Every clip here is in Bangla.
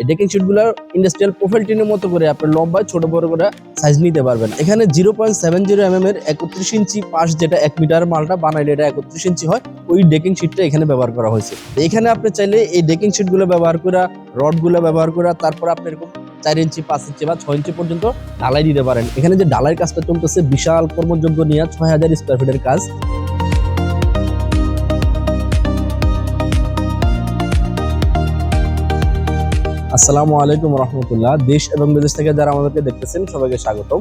এই ডেকিং শিটগুলো ইন্ডাস্ট্রিয়াল প্রোফাইল টিনের মতো করে আপনার লম্বায়, ছোট, বড় করে সাইজ নিতে পারবেন। এখানে zero point seven zero M M এর একত্রিশ ইঞ্চি পাশ যেটা এক মিটার মালটা বানাইলে এটা একত্রিশ ইঞ্চি হয়, ওই ডেকিং শিটটা এখানে ব্যবহার করা হয়েছে। এখানে আপনি চাইলে এই ডেকিং শিটগুলো ব্যবহার করা, রডগুলো ব্যবহার করা, তারপর আপনি এরকম চার ইঞ্চি, পাঁচ ইঞ্চি বা ছয় ইঞ্চি পর্যন্ত ঢালাই দিতে পারেন। এখানে যে ঢালাই কাজটা চলতেছে, বিশাল কর্মযোগ্য নিয়ে ছয় হাজার স্কোয়ার ফিটের কাজ। আসসালামু আলাইকুম রহমতুল্লাহ। দেশ এবং বিদেশ থেকে যারা আমাদেরকে দেখতেছেন, সবাইকে স্বাগতম।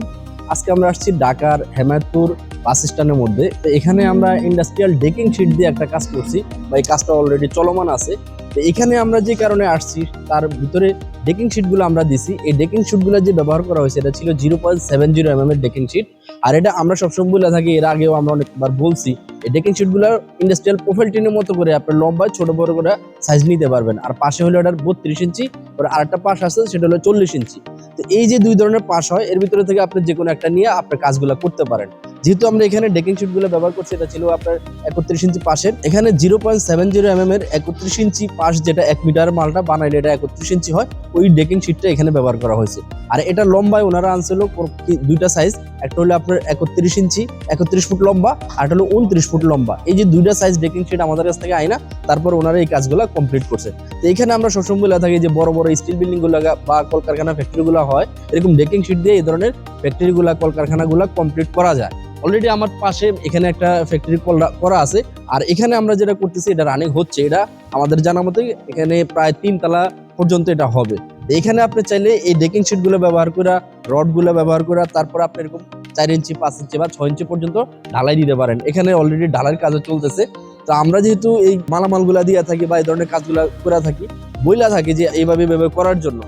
আজকে আমরা আসছি ঢাকার হেমায়তপুর বাস স্ট্যান্ডের মধ্যে। তো এখানে আমরা ইন্ডাস্ট্রিয়াল ডেকিং শিট দিয়ে একটা কাজ করছি। বা এই কাজটা অলরেডি চলমান আছে। তো এখানে আমরা যে কারণে আসছি, তার ভিতরে ডেকিং শিটগুলো আমরা দিছি। এই ডেকিং শিটগুলো যে ব্যবহার করা হয়েছে, এটা ছিল zero point seven zero M এর ডেকিং শিট আর এটা আমরা সবসময় বলে থাকি, এর আগেও আমরা অনেকবার বলছি, এই ডেকিং শিটগুলো ইন্ডাস্ট্রিয়াল প্রোফাইল টিনের মতো করে আপনার লম্বায় ছোট, বড় করে সাইজ নিতে পারবেন। আর পাশে হলো এটার বত্রিশ ইঞ্চি, আর আরেকটা পাশ আছে, সেটা হলো চল্লিশ ইঞ্চি। তো এই যে দুই ধরনের পাশ হয়, এর ভিতরে থেকে আপনি যে কোনো একটা নিয়ে আপনার কাজগুলো করতে পারেন। যেহেতু আমরা এখানে ডেকিং শিটগুলো ব্যবহার করছি, এটা ছিল আপনার একত্রিশ ইঞ্চি পাশের। এখানে zero point seven zero M এর একত্রিশ ইঞ্চি পাশ যেটা এক মিটার মালটা বানাইলে এটা একত্রিশ ইঞ্চি হয়, ওই ডেকিং শিটটা এখানে ব্যবহার করা হয়েছে। আর এটা লম্বায় ওনারা আনছিল দুইটা সাইজ একটা হলো আপনার একত্রিশ ইঞ্চি, একত্রিশ ফুট লম্বা, আর হলো উনত্রিশ ফুট লম্বা। এই যে দুইটা সাইজ ডেকিং শিট আমাদের কাছ থেকে আইনা, তারপর ওনারা এই কাজগুলো কমপ্লিট করছে। তো এখানে আমরা সবসময় বলে থাকি যে বড় বড় স্টিল বিল্ডিংগুলো বা কলকারখানা ফ্যাক্টরি গুলো হয়, এরকম ডেকিং শিট দিয়ে এই ধরনের ফ্যাক্টরি গুলা, কলকারখানা গুলা কমপ্লিট করা যায়। অলরেডি আমার পাশে এখানে একটা ফ্যাক্টরি করা আছে। আর এখানে আমরা যেটা করতেছি, এটা রানিং হচ্ছে। এটা আমাদের জানা মতে এখানে প্রায় তিন তলা পর্যন্ত এটা হবে। এখানে আপনি চাইলে এই ডেকিং শিটগুলো ব্যবহার করা রডগুলো ব্যবহার করা তারপর আপনি এরকম চার ইঞ্চি, পাঁচ ইঞ্চি বা ছয় ইঞ্চি পর্যন্ত ঢালাই দিতে পারেন। এখানে অলরেডি ঢালাইয়ের কাজও চলতেছে। তো আমরা যেহেতু এই মালামালগুলা দিয়ে থাকি বা এই ধরনের কাজগুলা করে থাকি, বইলা থাকি যে এইভাবে এইভাবে করার জন্য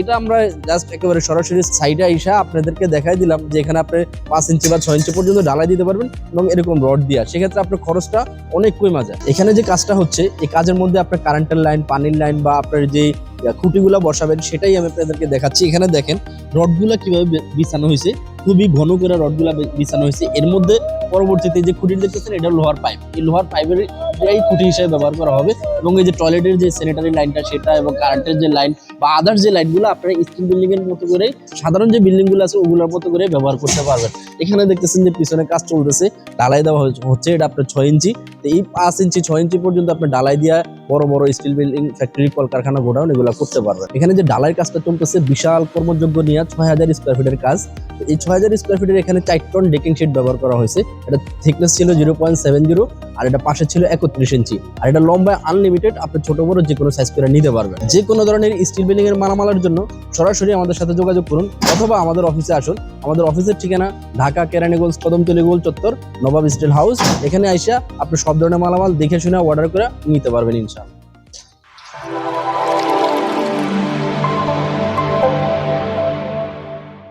এটা আমরা জাস্ট একেবারে সরাসরি সাইডে আইসা আপনাদেরকে দেখাই দিলাম যে এখানে আপনি পাঁচ ইঞ্চি বা ছয় ইঞ্চি পর্যন্ত ঢালাই দিতে পারবেন এবং এরকম রড দিয়া। সেক্ষেত্রে আপনার খরচটা অনেক কমে যায়। এখানে যে কাজটা হচ্ছে, এই কাজের মধ্যে আপনার কারেন্টের লাইন পানির লাইন বা আপনার যে খুঁটিগুলা বসাবেন, সেটাই আমি আপনাদেরকে দেখাচ্ছি। এখানে দেখেন, রডগুলা কীভাবে বিছানো হয়েছে, খুবই ঘন করে রডগুলা বিছানো হয়েছে। এর মধ্যে পরবর্তীতে যে খুঁটি দেখতেছেন, এটা লোহার পাইপ। এই লোহার পাইপের এই খুঁটি হিসেবে ব্যবহার করা হবে এবং এই যে টয়লেটের যে স্যানিটারি লাইনটা সেটা এবং কারেন্টের যে লাইন বা আদার্স যে লাইনগুলো আপনারা স্টিল বিল্ডিং এর মতো করে, সাধারণ যে বিল্ডিংগুলো আছে, ওগুলোর মতো করে ব্যবহার করতে পারবেন। এখানে দেখতেছেন যে পিছনে কাজ চলতেছে, ঢালাই দেওয়া হচ্ছে এটা আপনার ছয় ইঞ্চি। এই পাঁচ ইঞ্চি, ছয় ইঞ্চি পর্যন্ত আপনি ডালাই দিয়ে বড় বড় স্টিল বিল্ডিং ফ্যাক্টরি কলকারখানা, গোডাউন এগুলো করতে পারবেন। এখানে যে ডালাই কাজটা চলতেছে, বিশাল কর্মযোগ্য নিয়ে ছয় হাজার স্কোয়ার ফিটের কাজ। এই ছয় হাজার স্কোয়ার ফিটের এখানে চার টন ডেকিং শিট ব্যবহার করা হয়েছে। এটা থিকনেস ছিল জিরো পয়েন্ট সেভেন জিরো আর এটা পাশে ছিল একত্রিশ ইঞ্চি। আর এটা লম্বায় আনলিমিটেড আপনি ছোট বড় যে কোনো সাইজ করে নিতে পারবেন। যে কোনো ধরনের স্টিল বিল্ডিং এর মালামালের জন্য সরাসরি আমাদের সাথে যোগাযোগ করুন, অথবা আমাদের অফিসে আসুন। আমাদের অফিসের ঠিকানা ঢাকা, কেরানীগঞ্জ, কদমতলি, গোল চত্বর, নবাব স্টিল হাউস। এখানে আইসা আপনি সব ধরনের মালামাল দেখে শুনে অর্ডার করে নিতে পারবেন ইনশাআল্লাহ।